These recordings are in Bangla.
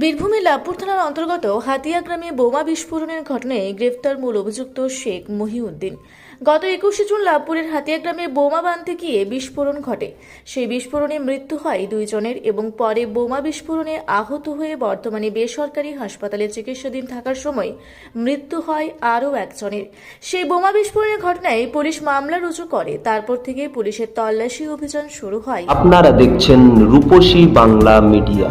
বীরভূমের লাভপুর থানার অন্তর্গত হাতিয়া গ্রামে বোমা বিস্ফোরণের ঘটনায় গ্রেফতার মূল অভিযুক্ত শেখ মহিউদ্দিন। গত একুশে জুন লাভপুরের হাতিয়া গ্রামে বোমা বাঁধতে গিয়ে বিস্ফোরণ ঘটে। সেই বিস্ফোরণে মৃত্যু হয় দুইজনের এবং পরে বোমা বিস্ফোরণে আহত হয়ে বর্তমানে বেসরকারি হাসপাতালে চিকিৎসাধীন থাকার সময় মৃত্যু হয় আরও একজনের। সেই বোমা বিস্ফোরণের ঘটনায় পুলিশ মামলা রুজু করে। তারপর থেকে পুলিশের তল্লাশি অভিযান শুরু হয়। আপনারা দেখছেন রূপসী বাংলা মিডিয়া।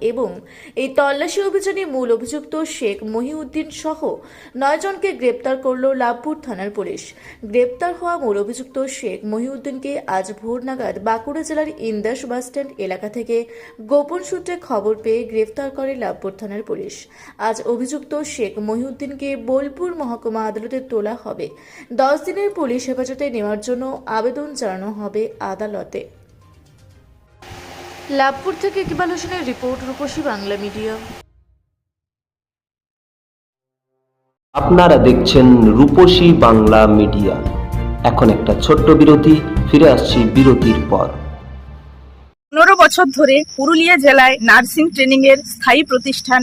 এবং এই তল্লাশি অভিযানে মূল অভিযুক্ত শেখ মহিউদ্দিন সহ নয় জনকে গ্রেপ্তার করল লাভপুর থানার পুলিশ। গ্রেপ্তার হওয়া মূল অভিযুক্ত শেখ মহিউদ্দিনকে আজ ভোর নাগাদ বাঁকুড়া জেলার ইন্দাস বাসস্ট্যান্ড এলাকা থেকে গোপন সূত্রে খবর পেয়ে গ্রেপ্তার করে লাভপুর থানার পুলিশ। আজ অভিযুক্ত শেখ মহিউদ্দিনকে বোলপুর মহকুমা আদালতে তোলা হবে। দশ দিনের পুলিশ হেফাজতে নেওয়ার জন্য আবেদন জানানো হবে আদালতে। লাভপুর থেকে ইকবাল হোসেনের রিপোর্ট রূপসী বাংলা মিডিয়া। আপনারা দেখছেন রূপসী বাংলা মিডিয়া। এখন একটা ছোট্ট বিরতি ফিরে আসছি বিরতির পর। পনেরো বছর ধরে পুরুলিয়া জেলায় নার্সিং ট্রেনিং এর স্থায়ী প্রতিষ্ঠান